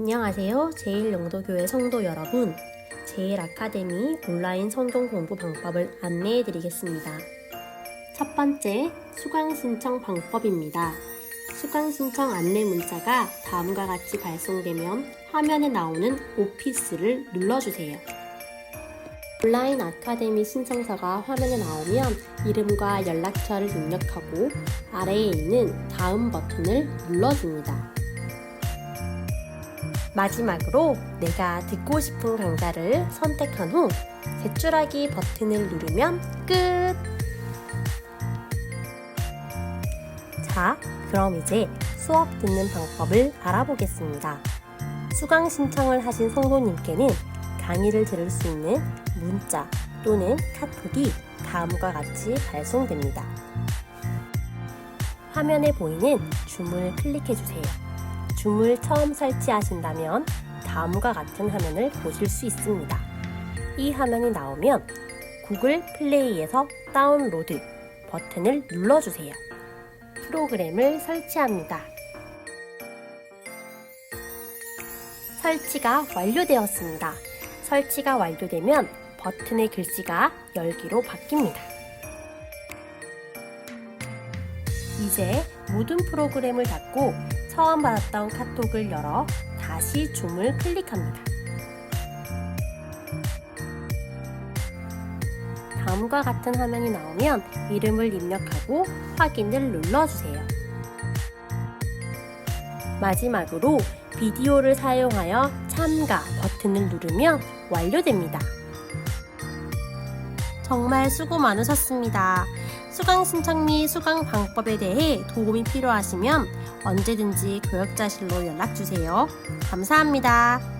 안녕하세요. 제일영도교회 성도 여러분. 제일 아카데미 온라인 성경 공부 방법을 안내해 드리겠습니다. 첫 번째, 수강 신청 방법입니다. 수강 신청 안내 문자가 다음과 같이 발송되면 화면에 나오는 오피스를 눌러주세요. 온라인 아카데미 신청서가 화면에 나오면 이름과 연락처를 입력하고 아래에 있는 다음 버튼을 눌러줍니다. 마지막으로 내가 듣고 싶은 강좌를 선택한 후 제출하기 버튼을 누르면 끝! 자, 그럼 이제 수업 듣는 방법을 알아보겠습니다. 수강 신청을 하신 성도님께는 강의를 들을 수 있는 문자 또는 카톡이 다음과 같이 발송됩니다. 화면에 보이는 줌을 클릭해 주세요. 줌을 처음 설치하신다면 다음과 같은 화면을 보실 수 있습니다. 이 화면이 나오면 구글 플레이에서 다운로드 버튼을 눌러주세요. 프로그램을 설치합니다. 설치가 완료되었습니다. 설치가 완료되면 버튼의 글씨가 열기로 바뀝니다. 이제 모든 프로그램을 닫고 처음 받았던 카톡을 열어 다시 줌을 클릭합니다. 다음과 같은 화면이 나오면 이름을 입력하고 확인을 눌러주세요. 마지막으로 비디오를 사용하여 참가 버튼을 누르면 완료됩니다. 정말 수고 많으셨습니다. 수강 신청 및 수강 방법에 대해 도움이 필요하시면 언제든지 교역자실로 연락 주세요. 감사합니다.